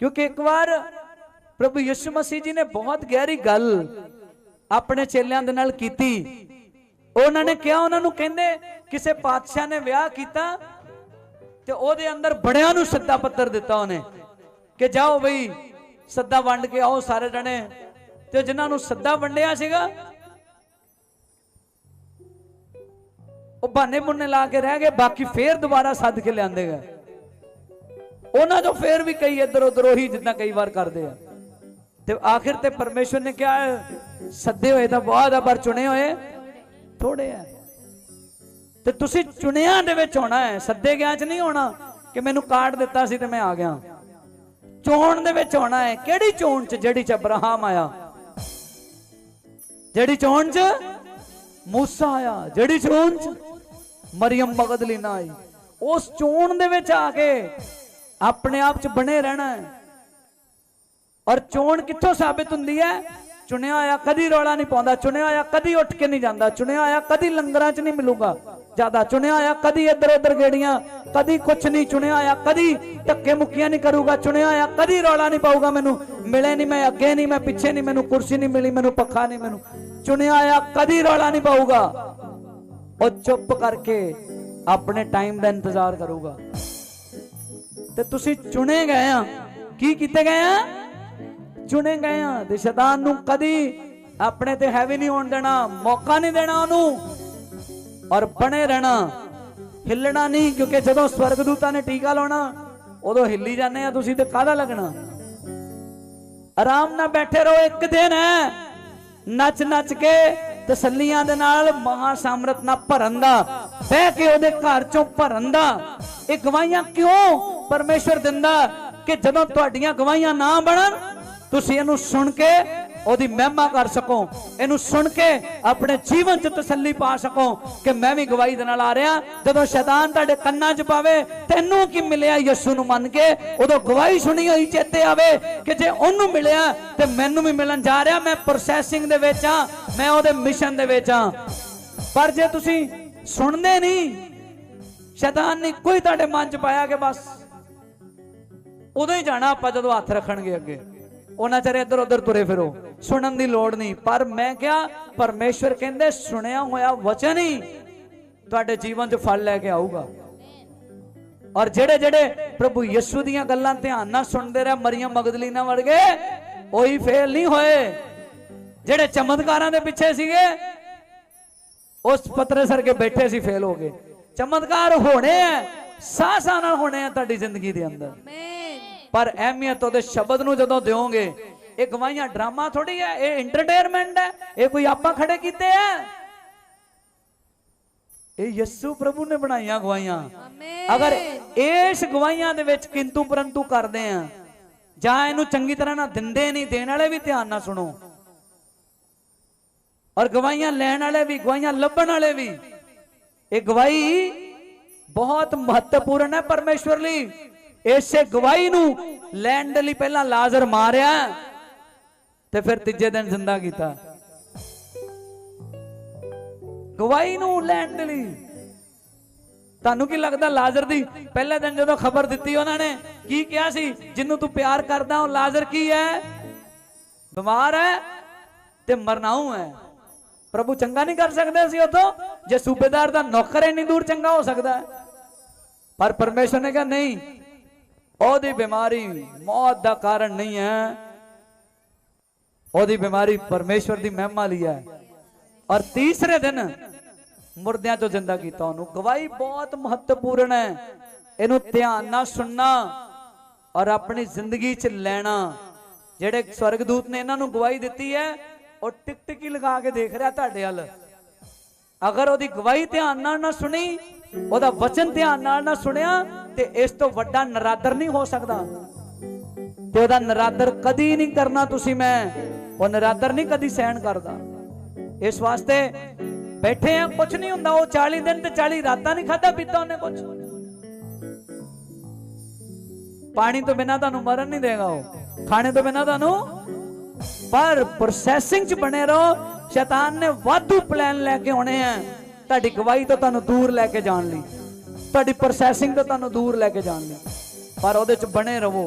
ਕਿਉਂਕਿ ਇੱਕ ਵਾਰ ਪ੍ਰਭੂ ਯਿਸੂ ਮਸੀਹ ਜੀ ਨੇ ਬਹੁਤ ਗਹਿਰੀ ਗੱਲ ਆਪਣੇ ਚੇਲਿਆਂ ਦੇ ਨਾਲ ਕੀਤੀ। ਉਹਨਾਂ ਨੇ ਕਿਹਾ, ਉਹਨਾਂ ਨੂੰ ਕਹਿੰਦੇ, ਕਿਸੇ ਪਾਤਸ਼ਾਹ ਨੇ ਵਿਆਹ ਕੀਤਾ ਤੇ ਉਹਦੇ ਅੰਦਰ ਬੜਿਆਂ ਨੂੰ ਸੱਦਾ ਪੱਤਰ ਦਿੱਤਾ ਉਹਨੇ ਕਿ ਜਾਓ ਬਈ, ਸੱਦਾ ਵੰਡ ਕੇ ਆਓ ਸਾਰੇ ਜਣੇ ਤੇ ਜਿਨ੍ਹਾਂ ਨੂੰ ਸੱਦਾ ਵੰਡਿਆ ਸੀਗਾ, ਉਹ ਬਹਾਨੇ ਮੁੰਨੇ ਲਾ ਕੇ ਰਹਿ ਗਏ, ਬਾਕੀ ਫੇਰ ਦੁਬਾਰਾ ਸੱਦ ਕੇ ਲਿਆਂਦੇ ਗਏ। ਉਹਨਾਂ ਚੋਂ ਫੇਰ ਵੀ ਕਈ ਇੱਧਰ ਉੱਧਰ ਉਹੀ ਜਿੱਦਾਂ ਕਈ ਵਾਰ ਕਰਦੇ ਆ। ਤੇ ਆਖਿਰ ਤੇ ਪਰਮੇਸ਼ਵਰ ਨੇ ਕਿਹਾ, ਸੱਦੇ ਹੋਏ ਤਾਂ ਬਹੁਤ ਆ ਪਰ ਚੁਣੇ ਹੋਏ ਥੋੜੇ ਆ। ਤੇ ਤੁਸੀਂ ਚੁਣਿਆਂ ਦੇ ਵਿੱਚ ਹੋਣਾ ਹੈ, ਸੱਦੇ ਗਿਆ ਚ ਨਹੀਂ ਹੋਣਾ ਕਿ ਮੈਨੂੰ ਕਾਰਡ ਦਿੱਤਾ ਸੀ ਤੇ ਮੈਂ ਆ ਗਿਆ। ਚੋਣ ਦੇ ਵਿੱਚ ਹੋਣਾ ਹੈ, ਕਿਹੜੀ ਚੋਣ ਚ? ਜਿਹੜੀ ਚ ਅਬਰਾਹਮ ਆਇਆ। ਜਿਹੜੀ ਚੋਣ ਚ ਮੂਸਾ ਆਇਆ, ਜਿਹੜੀ ਚੋਣ ਚ ਮਰੀਮ ਮਗਦਲੀਨਾ ਆਈ। ਉਸ ਚੋਣ ਦੇ ਵਿੱਚ ਆ ਕੇ ਆਪਣੇ ਆਪ ਚ ਬਣੇ ਰਹਿਣਾ ਹੈ। ਔਰ ਚੋਣ ਕਿੱਥੋਂ ਸਾਬਿਤ ਹੁੰਦੀ ਹੈ? ਚੁਣਿਆ ਹੋਇਆ ਕਦੀ ਰੌਲਾ ਨਹੀਂ ਪਾਉਂਦਾ, ਚੁਣਿਆ ਹੋਇਆ ਕਦੀ ਉੱਠ ਕੇ ਨਹੀਂ ਜਾਂਦਾ, ਚੁਣਿਆ ਹੋਇਆ ਕਦੀ ਲੰਗਰਾਂ 'ਚ ਨਹੀਂ ਮਿਲੂਗਾ ਜ਼ਿਆਦਾ, ਚੁਣਿਆ ਹੋਇਆ ਕਦੀ ਇੱਧਰ ਉੱਧਰ ਗੇੜੀਆਂ, ਕਦੀ ਕੁਛ ਨਹੀਂ, ਚੁਣਿਆ ਹੋਇਆ ਕਦੀ ਧੱਕੇ ਮੁੱਕੀਆਂ ਨਹੀਂ ਕਰੂਗਾ, ਚੁਣਿਆ ਹੋਇਆ ਕਦੀ ਰੌਲਾ ਨਹੀਂ ਪਾਊਗਾ ਮੈਨੂੰ, ਮਿਲੇ ਨਹੀਂ ਮੈਂ, ਅੱਗੇ ਨਹੀਂ ਮੈਂ, ਪਿੱਛੇ ਨਹੀਂ ਮੈਨੂੰ, ਕੁਰਸੀ ਨਹੀਂ ਮਿਲੀ ਮੈਨੂੰ, ਪੱਖਾ ਨਹੀਂ ਮੈਨੂੰ, ਚੁਣਿਆ ਹੋਇਆ ਕਦੀ ਰੌਲਾ ਨਹੀਂ ਪਾਊਗਾ। ਉਹ ਚੁੱਪ ਕਰਕੇ ਆਪਣੇ ਟਾਈਮ ਦਾ ਇੰਤਜ਼ਾਰ ਕਰੂਗਾ। ਤੇ ਤੁਸੀਂ ਚੁਣੇ ਗਏ ਆ। ਕੀ ਕੀਤੇ ਗਏ ਆ? ਚੁਣੇ ਗਏ ਆ ਤੇ ਸ਼ੈਤਾਨ ਨੂੰ ਕਦੀ ਆਪਣੇ ਤੇ ਹੈਵੀ ਨਹੀਂ ਹੋਣ ਦੇਣਾ, ਮੌਕਾ ਨਹੀਂ ਦੇਣਾ ਉਹਨੂੰ। ਔਰ ਬਣੇ ਰਹਿਣਾ, ਹਿੱਲਣਾ ਨਹੀਂ, ਕਿਉਂਕਿ ਜਦੋਂ ਸਵਰਗਦੂਤਾਂ ਨੇ ਟੀਕਾ ਲਾਉਣਾ, ਉਦੋਂ ਹਿੱਲੀ ਜਾਂਦੇ ਆ ਤੁਸੀਂ ਤੇ ਕਾਹਦਾ ਲੱਗਣਾ? ਆਰਾਮ ਨਾਲ ਬੈਠੇ ਰਹੋ, ਇੱਕ ਦਿਨ ਹੈ ਨੱਚ ਨੱਚ ਕੇ ਤਸੱਲੀਆਂ ਦੇ ਨਾਲ ਮਹਾ ਸਾਮਰਤ ਨਾਲ ਭਰਨ ਦਾ, ਬਹਿ ਕੇ ਉਹਦੇ ਘਰ ਚੋਂ ਭਰਨ ਦਾ। ਇਹ ਗਵਾਹੀਆਂ ਕਿਉਂ? ਪਰਮੇਸ਼ਵਰ ਦਿੰਦਾ ਕਿ ਜਦੋਂ ਤੁਹਾਡੀਆਂ ਗਵਾਹੀਆਂ ਨਾ ਬਣਨ, ਤੁਸੀਂ ਇਹਨੂੰ ਸੁਣ ਕੇ ਉਹਦੀ ਮਹਿਮਾ ਕਰ ਸਕੋ। ਇਹਨੂੰ ਸੁਣ ਕੇ ਆਪਣੇ ਜੀਵਨ 'ਚ ਤਸੱਲੀ ਪਾ ਸਕੋ ਕਿ ਮੈਂ ਵੀ ਗਵਾਹੀ ਦੇ ਨਾਲ ਆ ਰਿਹਾ। ਜਦੋਂ ਸ਼ੈਤਾਨ ਤੁਹਾਡੇ ਕੰਨਾਂ 'ਚ ਪਾਵੇ, ਤੈਨੂੰ ਕੀ ਮਿਲਿਆ ਯਿਸੂ ਨੂੰ ਮੰਨ ਕੇ? ਉਦੋਂ ਗਵਾਹੀ ਸੁਣੀ ਹੋਈ ਚੇਤੇ ਆਵੇ ਕਿ ਜੇ ਉਹਨੂੰ ਮਿਲਿਆ, ਤੇ ਮੈਨੂੰ ਵੀ ਮਿਲਣ ਜਾ ਰਿਹਾ। ਮੈਂ ਪ੍ਰੋਸੈਸਿੰਗ ਦੇ ਵਿੱਚ ਆ ਮੈਂ ਉਹਦੇ ਮਿਸ਼ਨ ਦੇ ਵਿੱਚ ਆ ਪਰ ਜੇ ਤੁਸੀਂ ਸੁਣਦੇ ਨਹੀਂ, ਸ਼ੈਤਾਨ ਨੇ ਕੋਈ ਤੁਹਾਡੇ ਮਨ 'ਚ ਪਾਇਆ ਕਿ ਬਸ ਉਦੋਂ ਹੀ ਜਾਣਾ ਆਪਾਂ ਜਦੋਂ ਹੱਥ ਰੱਖਣਗੇ ਅੱਗੇ। ਉਹਨਾਂ ਚਿਰ ਇੱਧਰ ਉੱਧਰ ਤੁਰੇ ਫਿਰੋ। ਸੁਣਨ ਦੀ ਲੋੜ ਨਹੀਂ। ਪਰ ਮੈਂ ਕਿਹਾ, ਪਰਮੇਸ਼ਵਰ ਕਹਿੰਦੇ, ਸੁਣਿਆ ਹੋਇਆ ਵਚਨ ਹੀ ਤੁਹਾਡੇ ਜੀਵਨ 'ਚ ਫਲ ਲੈ ਕੇ ਆਊਗਾ। ਔਰ ਜਿਹੜੇ ਜਿਹੜੇ ਪ੍ਰਭੂ ਯਿਸੂ ਦੀਆਂ ਗੱਲਾਂ ਧਿਆਨ ਨਾਲ ਸੁਣਦੇ ਰਹੇ, ਮਰੀਮ ਮਗਦਲੀਨਾ ਵਰਗੇ ਉਹੀ ਫੇਲ ਨਹੀਂ ਹੋਏ। ਜਿਹੜੇ ਚਮਤਕਾਰਾਂ ਦੇ ਪਿੱਛੇ ਸੀਗੇ, ਉਸ ਪਤਰੇ ਸਰ ਕੇ ਬੈਠੇ ਸੀ ਫੇਲ ਹੋ ਗਏ। ਚਮਤਕਾਰ ਹੋਣੇ ਆ ਸਾਹ ਸਾਹ ਨਾਲ ਹੋਣੇ ਆ ਤੁਹਾਡੀ ਜ਼ਿੰਦਗੀ ਦੇ ਅੰਦਰ। ਪਰ ਅਹਿਮੀਅਤ ਉਹਦੇ ਸ਼ਬਦ ਨੂੰ ਜਦੋਂ ਦਿਓਗੇ ਇਹ ਗਵਾਹੀਆਂ ਡਰਾਮਾ ਥੋੜੀ ਹੈ ਇਹ ਐਂਟਰਟੇਨਮੈਂਟ ਹੈ ਇਹ ਕੋਈ ਆਪਾਂ ਖੜੇ ਕੀਤੇ ਆ। ਇਹ ਯਿਸੂ ਪ੍ਰਭੂ ਨੇ ਬਣਾਈਆਂ ਗਵਾਹੀਆਂ। ਆਮੇਨ ਅਗਰ ਇਸ ਗਵਾਹੀਆਂ ਦੇ ਵਿੱਚ ਕਿੰਤੂ ਪਰੰਤੂ ਕਰਦੇ ਆ ਜਾਂ ਇਹਨੂੰ ਚੰਗੀ ਤਰ੍ਹਾਂ ਨਾਲ ਦਿੰਦੇ ਨਹੀਂ ਦੇਣ ਵਾਲੇ ਵੀ ਧਿਆਨ ਨਾਲ ਸੁਣੋ। ਔਰ ਗਵਾਹੀਆਂ ਲੈਣ ਵਾਲੇ ਵੀ ਗਵਾਹੀਆਂ ਲੱਭਣ ਵਾਲੇ ਵੀ ਇਹ ਗਵਾਹੀ ਬਹੁਤ ਮਹੱਤਵਪੂਰਨ ਹੈ ਪਰਮੇਸ਼ਵਰ ਲਈ। ਇਸੇ ਗਵਾਹੀ ਨੂੰ ਲੈਣ ਦੇ ਲਈ ਪਹਿਲਾਂ ਲਾਜ਼ਰ ਮਾਰਿਆ ਤੇ ਫਿਰ ਤੀਜੇ ਦਿਨ ਜ਼ਿੰਦਾ ਕੀਤਾ। ਗਵਾਹੀ ਨੂੰ ਲੈਣ ਦੇ ਲਈ। ਤੁਹਾਨੂੰ ਕੀ ਲੱਗਦਾ ਲਾਜ਼ਰ ਦੀ ਪਹਿਲੇ ਦਿਨ ਜਦੋਂ ਖਬਰ ਦਿੱਤੀ ਉਹਨਾਂ ਨੇ, ਕੀ ਕਿਹਾ ਸੀ? ਜਿੰਨੂੰ ਤੂੰ ਪਿਆਰ ਕਰਦਾ ਉਹ ਲਾਜ਼ਰ ਕੀ ਹੈ? ਬਿਮਾਰ ਹੈ ਤੇ ਮਰਨਾਉ ਹੈ। ਪ੍ਰਭੂ ਚੰਗਾ ਨਹੀਂ ਕਰ ਸਕਦੇ ਸੀ ਉਤੋਂ ਜੇ ਸੂਬੇਦਾਰ ਦਾ ਨੌਕਰ ਇੰਨੀ ਦੂਰ ਚੰਗਾ ਹੋ ਸਕਦਾ। ਹੈ ਪਰ ਪਰਮੇਸ਼ਰ ਨੇ ਕਿਹਾ, ਨਹੀਂ ਉਹਦੀ ਬਿਮਾਰੀ ਮੌਤ ਦਾ ਕਾਰਨ ਨਹੀਂ ਹੈ। ਉਹਦੀ ਬਿਮਾਰੀ ਪਰਮੇਸ਼ਵਰ ਦੀ ਮਹਿਮਾ ਲਈ ਹੈ। ਔਰ ਤੀਸਰੇ ਦਿਨ ਮੁਰਦਿਆਂ ਤੋਂ ਜ਼ਿੰਦਾ ਕੀਤਾ ਉਹਨੂੰ। ਗਵਾਹੀ ਬਹੁਤ ਮਹੱਤਵਪੂਰਨ ਹੈ। ਇਹਨੂੰ ਧਿਆਨ ਨਾਲ ਸੁਣਨਾ ਔਰ ਆਪਣੀ ਜ਼ਿੰਦਗੀ 'ਚ ਲੈਣਾ। ਜਿਹੜੇ ਸਵਰਗਦੂਤ ਨੇ ਇਹਨਾਂ ਨੂੰ ਗਵਾਹੀ ਦਿੱਤੀ ਹੈ, ਉਹ ਟਿਕਟਿਕੀ ਲਗਾ ਕੇ ਦੇਖ ਰਿਹਾ ਤੁਹਾਡੇ ਵੱਲ। ਅਗਰ ਉਹਦੀ ਗਵਾਹੀ ਧਿਆਨ ਨਾਲ ਨਾ ਸੁਣੀ, ਉਹਦਾ ਵਚਨ ਧਿਆਨ ਨਾਲ ਨਾ ਸੁਣਿਆ ਤੇ ਇਸ ਤੋਂ ਵੱਡਾ ਨਰਾਦਰ ਨਹੀਂ ਹੋ ਸਕਦਾ। ਤੇ ਉਹਦਾ ਨਰਾਦਰ ਕਦੀ ਨਹੀਂ ਕਰਨਾ ਤੁਸੀਂ ਮੈਂ। ਉਹ ਨਰਾਦਰ ਨਹੀਂ ਕਦੀ ਸਹਿਣ ਕਰਦਾ। ਇਸ ਵਾਸਤੇ ਬੈਠੇ ਆ ਕੁਝ ਨਹੀਂ ਹੁੰਦਾ। ਉਹ 40 ਦਿਨ ਤੇ 40 ਰਾਤਾਂ ਨਹੀਂ ਖਾਦਾ ਪੀਤਾ ਉਹਨੇ ਕੁਝ ਪਾਣੀ ਤੋਂ ਬਿਨਾ ਤੁਹਾਨੂੰ ਮਰਨ ਨਹੀਂ ਦੇਗਾ ਉਹ। ਖਾਣੇ ਤੋਂ ਬਿਨਾ ਤੁਹਾਨੂੰ ਪਰ ਪ੍ਰੋਸੈਸਿੰਗ ਚ ਬਣੇ ਰਹੋ। ਸ਼ੈਤਾਨ ਨੇ ਵਾਧੂ ਪਲਾਨ ਲੈ ਕੇ ਆਉਣੇ ਆ। ਤੁਹਾਡੀ ਗਵਾਹੀ ਤੋਂ ਤੁਹਾਨੂੰ ਦੂਰ ਲੈ ਕੇ ਜਾਣ ਲਈ। ਤੁਹਾਡੀ ਪ੍ਰੋਸੈਸਿੰਗ ਤੋਂ ਤੁਹਾਨੂੰ ਦੂਰ ਲੈ ਕੇ ਜਾਣ ਪਰ ਉਹਦੇ ਚ ਬਣੇ ਰਹੋ।